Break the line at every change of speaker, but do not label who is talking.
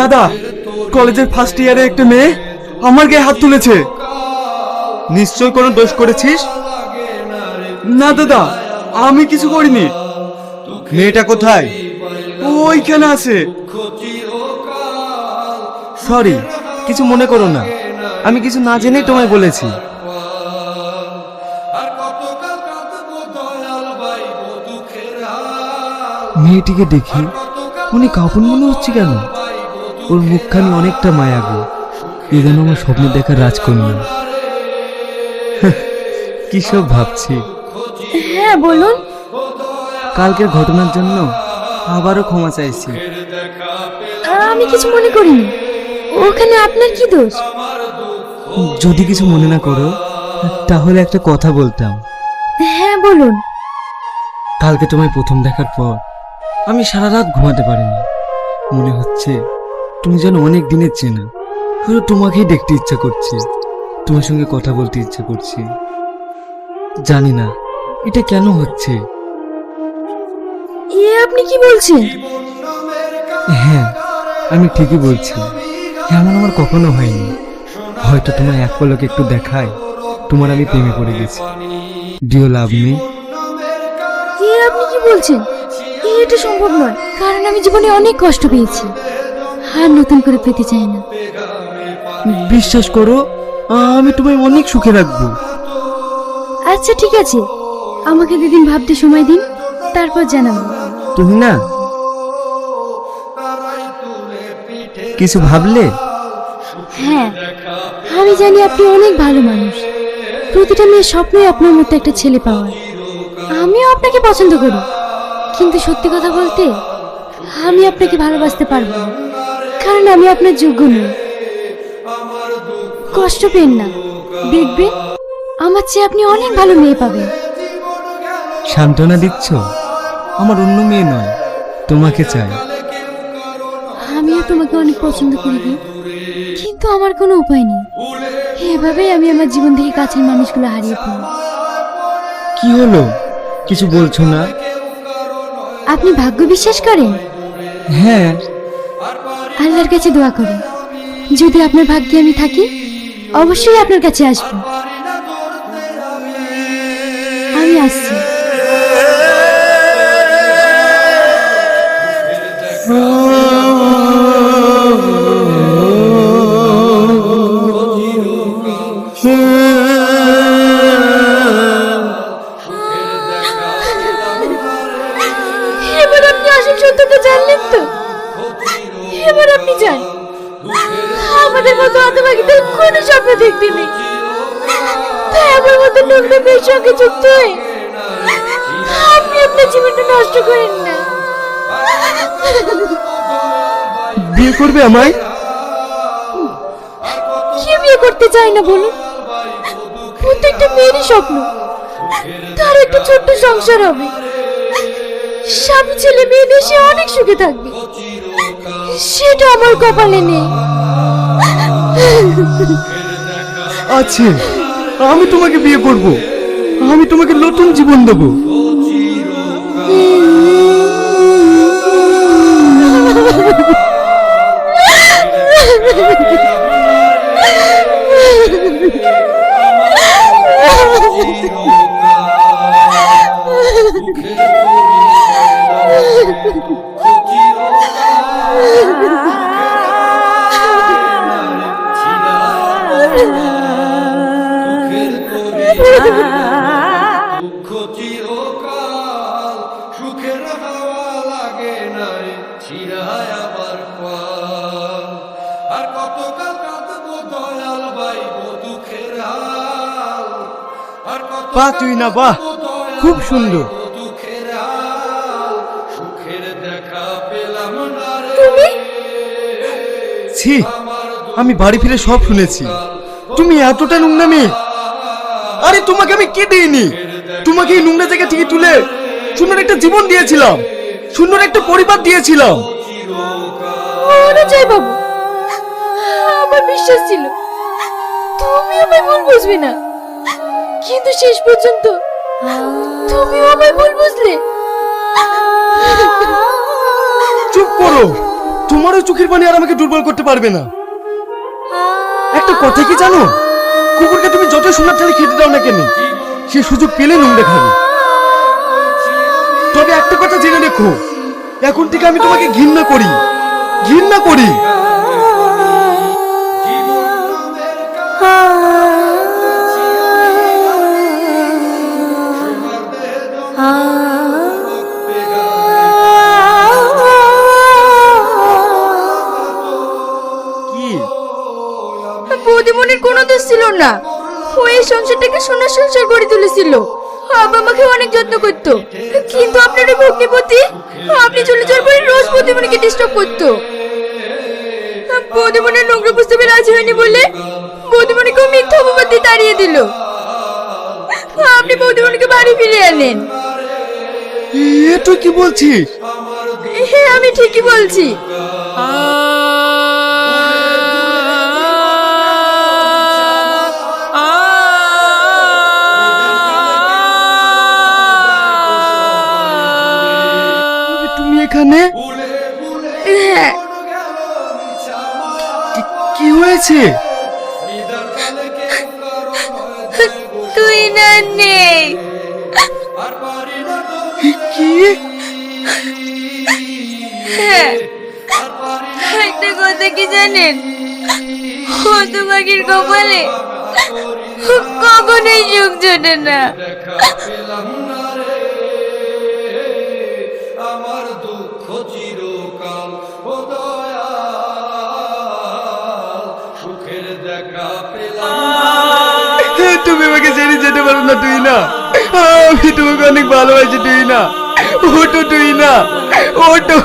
দাদা, কলেজের ফার্স্ট ইয়ারে একটা মেয়ে আমার গায়ে হাত তুলেছে। নিশ্চয় কোনো দোষ করেছিস? না দাদা, আমি কিছু করিনি। মেয়েটা কোথায়? ওইখানে আছে। সরি কিছু মনে করো না। আমি কিছু না জেনেই তোমায় বলেছি। মেয়েটিকে দেখি উনি কাপড় মনে হচ্ছে কেন? ওর মুখখানি অনেকটা মায়াবী এ যেন আমার স্বপ্নে দেখা রাজকন্যা। কি সব ভাবছি।
হ্যাঁ বলুন।
কালকের ঘটনার জন্য আবারও ক্ষমা চাইছি।
আমি কিছু মনে করিনি। ওখানে আপনার কি দোষ?
যদি কিছু মনে না করো তাহলে একটা কথা বলতাম।
হ্যাঁ বলুন।
কালকে তোমায় প্রথম দেখার পর আমি সারা রাত ঘুমাতে পারিনি। মনে হচ্ছে তুমি যেন অনেক দিনের চেনা। শুধু তোমাকেই দেখতে ইচ্ছা করছে। তোমার সঙ্গে কথা বলতে ইচ্ছা করছে। জানি না এটা কেন হচ্ছে?
এ আপনি কি বলছেন?
হ্যাঁ আমি ঠিকই বলছি। এমন আমার কখনো হয়নি। হয়তো তোমার এক পলকে একটু দেখায় তোমার আমি প্রেমে পড়ে গেছি। ডিও লাভ মি
এ আপনি কি বলছেন? এটা সম্ভব নয় কারণ আমি জীবনে অনেক কষ্ট পেয়েছি। আর নতুন করে পেতে চাই না।
বিশ্বাস করো আমি তোমায় অনেক সুখে রাখব।
আচ্ছা ঠিক আছে। আমাকে দুদিন ভাবতে সময় দিন তারপর জানাব।
তুমি না? কিছু ভাবলে?
হ্যাঁ আমি জানি আপনি অনেক ভালো মানুষ। প্রতিটা মেয়ের স্বপ্নই আপনার মতো একটা ছেলে পাওয়ার আমিও আপনাকে পছন্দ করি। কিন্তু সত্যি কথা বলতে আমি আপনাকে ভালোবাসতে পারব না। আমি আপনার যোগ্য নই। কষ্ট পেন না। দেখবেন আমার চেয়ে আপনি অনেক ভালো মেয়ে পাবেন।
সান্ত্বনা দিচ্ছ? আমার অন্য মেয়ে নয়। তোমাকে চাই।
আমিও তোমাকে অনেক পছন্দ করি কিন্তু আমার কোনো উপায় নেই। এভাবেই আমি আমার জীবন থেকে কাছের মানুষগুলো হারিয়ে ফেলি।
কি হলো? কিছু বলছো না?
আপনি ভাগ্য বিশ্বাস করেন?
হ্যাঁ
আল্লাহর কাছে দোয়া করি। যদি আপনার ভাগ্যে আমি থাকি, অবশ্যই আপনার কাছে আসব। আমি আসছি। আপনি জানলেন তো? এবার আপনি যান। আমাদের মতো কোনো স্বপ্ন দেখতে নেই তাই আমার মতো নোংরা মেয়ের সঙ্গে যুক্ত হয়ে আপনি আপনার জীবনটা নষ্ট করেন না।
বিয়ে করবে আমায়?
কে বিয়ে করতে চায় না বলুন? প্রত্যেকটা মেয়েরই স্বপ্ন। তার একটা ছোট্ট সংসার হবে। স্বামী ছেলে মেয়ে সে অনেক সুখে থাকবে। সেটা আমার কপালে নেই।
আছে আমি তোমাকে বিয়ে করব। আমি তোমাকে নতুন জীবন দেবো।
চিরকাল সুখের হাওয়া লাগে না রে ছিড়ায় আবার আর কতকাল কাঁদবো দয়াল বাইবো দুঃখের হাল। আর কত
বাহ তুই না বাহ। খুব সুন্দর।
দুঃখের হাল। সুখের দেখা পেলাম না রে।
ছি আমি বাড়ি ফিরে সব শুনেছি। তুমি এতটা নোংরা মেয়ে। আরে তোমাকে আমি কি দিইনি? তোমাকে এই নোংরা জায়গা থেকে তুলে সুন্দর একটা জীবন দিয়েছিলাম। সুন্দর একটা পরিবার দিয়েছিলাম।
অনুজয় বাবু আমার বিশ্বাস ছিল। তুমি আমায় ভুল বুঝবে না। কিন্তু শেষ পর্যন্ত তুমিও আমায় ভুল বুঝলে।
চুপ করো। তোমার ওই চোখের পানি আর আমাকে দুর্বল করতে পারবে না। একটা কথা কি জানো? কুকুরকে তুমি যত সোনার চালে খেতে দাও না কেন, সে সুযোগ পেলে নোংরা খাবে। তবে একটা কথা জেনে রেখো, এখন থেকে আমি তোমাকে ঘৃণা করি ঘৃণা করি।
বৌদিমনির কোনো দোষ ছিল না। ও এই সংসারটাকে সোনার সংসার করে তুলেছিল। আব্বা আমাকে অনেক যত্ন করতো। কিন্তু আপনার ওই ভক্তিপতি আপনি চলে যাওয়ার পরে রোজ ডিস্টার্ব করতো। বৌদিমনির নোংরা প্রস্তাবে রাজি হয়নি বলে বৌদিমনিকেও মিথ্যা অপবাদ দিয়ে তাড়িয়ে দিল। আপনি বৌদিমনিকে বাড়ি ফিরিয়ে আনেন।
এ তুই কি বলছিস?
হ্যাঁ আমি ঠিকই বলছি।
তুমি কি- কি হয়েছে?
তুই না নেই
কি?
হ্যাঁ। একটা কথা কি জানেন? হতভাগীর কপালে কখনোই সুখ জোটে না।
আমার দুঃখ
না তুই না। আমি তোমাকে অনেক ভালোবাসি তুই না। ওটো তুই না। ওটো